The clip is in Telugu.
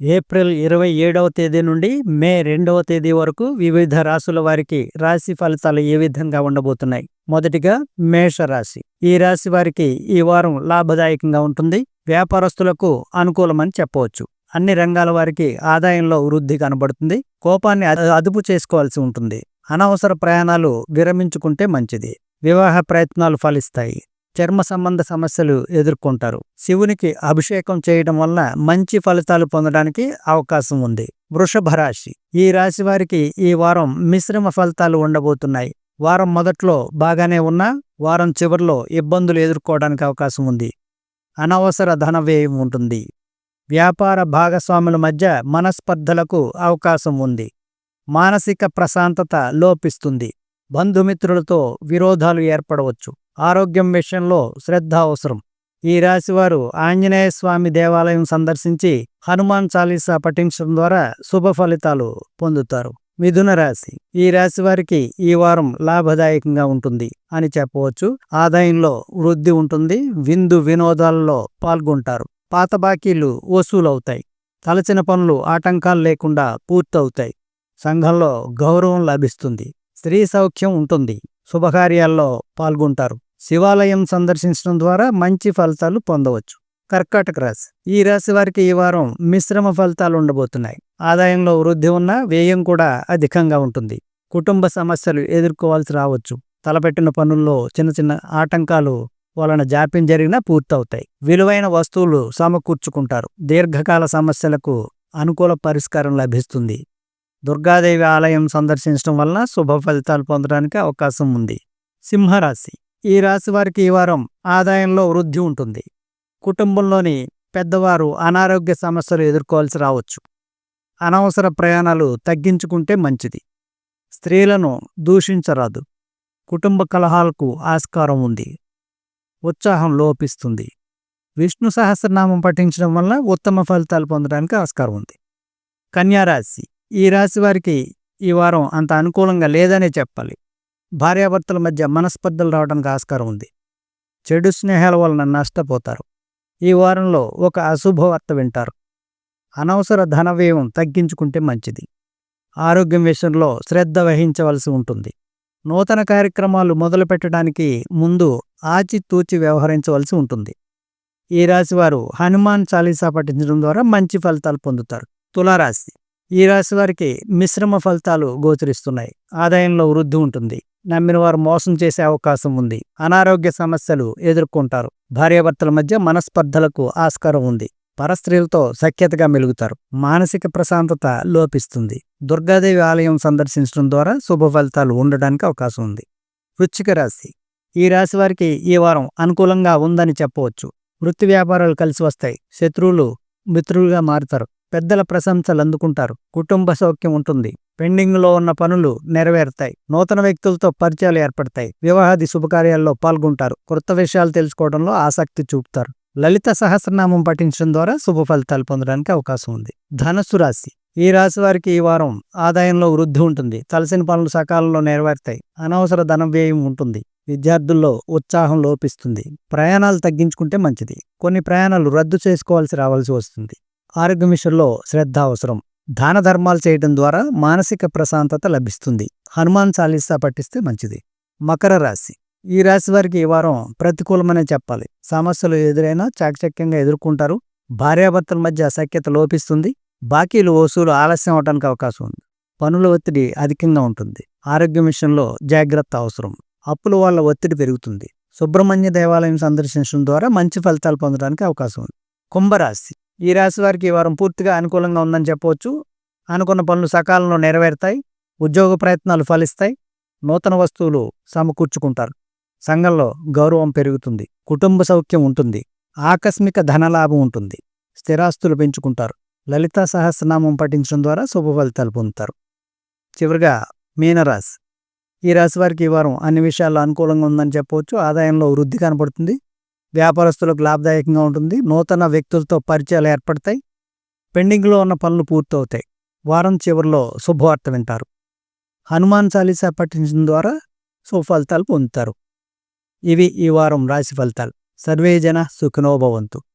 ఏప్రిల్ ఇరవై ఏడవ తేదీ నుండి మే రెండవ తేదీ వరకు వివిధ రాశుల వారికి రాశి ఫలితాలు ఏ విధంగా ఉండబోతున్నాయి? మొదటిగా మేషరాశి ఈ రాశి వారికి ఈ వారం లాభదాయకంగా ఉంటుంది. వ్యాపారస్తులకు అనుకూలమని చెప్పవచ్చు. అన్ని రంగాల వారికి ఆదాయంలో వృద్ధి కనబడుతుంది. కోపాన్ని అదుపు చేసుకోవాల్సి ఉంటుంది. అనవసర ప్రయాణాలు విరమించుకుంటే మంచిది. వివాహ ప్రయత్నాలు ఫలిస్తాయి. చర్మ సంబంధ సమస్యలు ఎదుర్కొంటారు. శివునికి అభిషేకం చేయడం వల్ల మంచి ఫలితాలు పొందడానికి అవకాశం ఉంది. వృషభ రాశి. ఈ రాశి వారికి ఈ వారం మిశ్రమ ఫలితాలు ఉండబోతున్నాయి. వారం మొదట్లో బాగానే ఉన్నా వారం చివరిలో ఇబ్బందులు ఎదుర్కోవడానికి అవకాశం ఉంది. అనవసర ధన వ్యయం ఉంటుంది. వ్యాపార భాగస్వాముల మధ్య మనస్పర్ధలకు అవకాశం ఉంది. మానసిక ప్రశాంతత లోపిస్తుంది. బంధుమిత్రులతో విరోధాలు ఏర్పడవచ్చు. ఆరోగ్యం విషయంలో శ్రద్ధ అవసరం. ఈ రాశివారు ఆంజనేయ స్వామి దేవాలయం సందర్శించి హనుమాన్ చాలీసా పఠించడం ద్వారా శుభ ఫలితాలు పొందుతారు. మిథున రాశి. ఈ రాశి వారికి ఈ వారం లాభదాయకంగా ఉంటుంది అని చెప్పవచ్చు. ఆదాయంలో వృద్ధి ఉంటుంది. విందు వినోదాలలో పాల్గొంటారు. పాత బాకీలు వసూలవుతాయి. తలచిన పనులు ఆటంకాలు లేకుండా పూర్తవుతాయి. సంఘంలో గౌరవం లభిస్తుంది. స్త్రీ సౌఖ్యం ఉంటుంది. శుభకార్యాల్లో పాల్గొంటారు. శివాలయం సందర్శించడం ద్వారా మంచి ఫలితాలు పొందవచ్చు. కర్కాటక రాశి. ఈ రాశి వారికి ఈ వారం మిశ్రమ ఫలితాలు ఉండబోతున్నాయి. ఆదాయంలో వృద్ధి ఉన్నా వ్యయం కూడా అధికంగా ఉంటుంది. కుటుంబ సమస్యలు ఎదుర్కోవాల్సి రావచ్చు. తలపెట్టిన పనుల్లో చిన్న చిన్న ఆటంకాలు వలన జాప్యం జరిగినా పూర్తవుతాయి. విలువైన వస్తువులు సమకూర్చుకుంటారు. దీర్ఘకాల సమస్యలకు అనుకూల పరిష్కారం లభిస్తుంది. దుర్గాదేవి ఆలయం సందర్శించడం వలన శుభ ఫలితాలు పొందడానికి అవకాశం ఉంది. సింహరాశి. ఈ రాశి వారికి ఈ వారం ఆదాయంలో వృద్ధి ఉంటుంది. కుటుంబంలోని పెద్దవారు అనారోగ్య సమస్యలు ఎదుర్కోవాల్సి రావచ్చు. అనవసర ప్రయాణాలు తగ్గించుకుంటే మంచిది. స్త్రీలను దూషించరాదు. కుటుంబ కలహాలకు ఆస్కారం ఉంది. ఉత్సాహం లోపిస్తుంది. విష్ణు సహస్రనామం పఠించడం వల్ల ఉత్తమ ఫలితాలు పొందడానికి ఆస్కారం ఉంది. కన్యారాశి ఈ రాశి వారికి ఈ వారం అంత అనుకూలంగా లేదనే చెప్పాలి. భార్యాభర్తల మధ్య మనస్పర్ధలు రావడానికి ఆస్కారం ఉంది. చెడు స్నేహాల వలన నష్టపోతారు. ఈ వారంలో ఒక అశుభవార్త వింటారు. అనవసర ధన వ్యయం తగ్గించుకుంటే మంచిది. ఆరోగ్యం విషయంలో శ్రద్ధ వహించవలసి ఉంటుంది. నూతన కార్యక్రమాలు మొదలుపెట్టడానికి ముందు ఆచితూచి వ్యవహరించవలసి ఉంటుంది. ఈ రాశి వారు హనుమాన్ చాలీసా పఠించడం ద్వారా మంచి ఫలితాలు పొందుతారు. తులారాశి. ఈ రాశి వారికి మిశ్రమ ఫలితాలు గోచరిస్తున్నాయి. ఆదాయంలో వృద్ధి ఉంటుంది. నమ్మిన వారు మోసం చేసే అవకాశం ఉంది. అనారోగ్య సమస్యలు ఎదుర్కొంటారు. భార్యాభర్తల మధ్య మనస్పర్ధలకు ఆస్కారం ఉంది. పరస్త్రీలతో సఖ్యతగా మెలుగుతారు. మానసిక ప్రశాంతత లోపిస్తుంది. దుర్గాదేవి ఆలయం సందర్శించడం ద్వారా శుభ ఫలితాలు ఉండడానికి అవకాశం ఉంది. వృచ్చిక రాశి. ఈ రాశి వారికి ఈ వారం అనుకూలంగా ఉందని చెప్పవచ్చు. వృత్తి వ్యాపారాలు కలిసి వస్తాయి. శత్రువులు మిత్రులుగా మారుతారు. పెద్దల ప్రశంసలు అందుకుంటారు. కుటుంబ సౌఖ్యం ఉంటుంది. పెండింగ్లో ఉన్న పనులు నెరవేరుతాయి. నూతన వ్యక్తులతో పరిచయాలు ఏర్పడతాయి. వివాహాది శుభకార్యాల్లో పాల్గొంటారు. కొత్త విషయాలు తెలుసుకోవడంలో ఆసక్తి చూపుతారు. లలిత సహస్రనామం పఠించడం ద్వారా శుభ ఫలితాలు పొందడానికి అవకాశం ఉంది. ధనస్సు రాశి. ఈ రాశి వారికి ఈ వారం ఆదాయంలో వృద్ధి ఉంటుంది. తలసిన పనులు సకాలంలో నెరవేరుతాయి. అనవసర ధన వ్యయం ఉంటుంది. విద్యార్థుల్లో ఉత్సాహం లోపిస్తుంది. ప్రయాణాలు తగ్గించుకుంటే మంచిది. కొన్ని ప్రయాణాలు రద్దు చేసుకోవాల్సి రావాల్సి వస్తుంది. ఆరోగ్యం విషయంలో శ్రద్ధ అవసరం. దాన ధర్మాలు చేయడం ద్వారా మానసిక ప్రశాంతత లభిస్తుంది. హనుమాన్ చాలీసా పఠిస్తే మంచిది. మకర రాశి. ఈ రాశి వారికి ఈ వారం ప్రతికూలమనే చెప్పాలి. సమస్యలు ఎదురైనా చాకచక్యంగా ఎదుర్కొంటారు. భార్యాభర్తల మధ్య అసఖ్యత లోపిస్తుంది. బాకీలు వసూలు ఆలస్యం అవడానికి అవకాశం ఉంది. పనుల ఒత్తిడి అధికంగా ఉంటుంది. ఆరోగ్యం విషయంలో జాగ్రత్త అవసరం. అప్పుల వల్ల ఒత్తిడి పెరుగుతుంది. సుబ్రహ్మణ్య దేవాలయం సందర్శించడం ద్వారా మంచి ఫలితాలు పొందడానికి అవకాశం ఉంది. కుంభరాశి. ఈ రాశి వారికి ఈ వారం పూర్తిగా అనుకూలంగా ఉందని చెప్పవచ్చు. అనుకున్న పనులు సకాలంలో నెరవేరుతాయి. ఉద్యోగ ప్రయత్నాలు ఫలిస్తాయి. నూతన వస్తువులు సమకూర్చుకుంటారు. సంఘంలో గౌరవం పెరుగుతుంది. కుటుంబ సౌఖ్యం ఉంటుంది. ఆకస్మిక ధనలాభం ఉంటుంది. స్థిరాస్తులు పెంచుకుంటారు. లలిత సహస్రనామం పఠించడం ద్వారా శుభ ఫలితాలు పొందుతారు. చివరిగా మీనరాశి. ఈ రాశి వారికి ఈ వారం అన్ని విషయాల్లో అనుకూలంగా ఉందని చెప్పవచ్చు. ఆదాయంలో వృద్ధి కనపడుతుంది. వ్యాపారస్తులకు లాభదాయకంగా ఉంటుంది. నూతన వ్యక్తులతో పరిచయాలు ఏర్పడతాయి. పెండింగ్లో ఉన్న పనులు పూర్తవుతాయి. వారం చివరిలో శుభవార్త వింటారు. హనుమాన్ చాలీసా పఠించడం ద్వారా సుఫలితాలు పొందుతారు. ఇవి ఈ వారం రాశి ఫలితాలు. సర్వే జన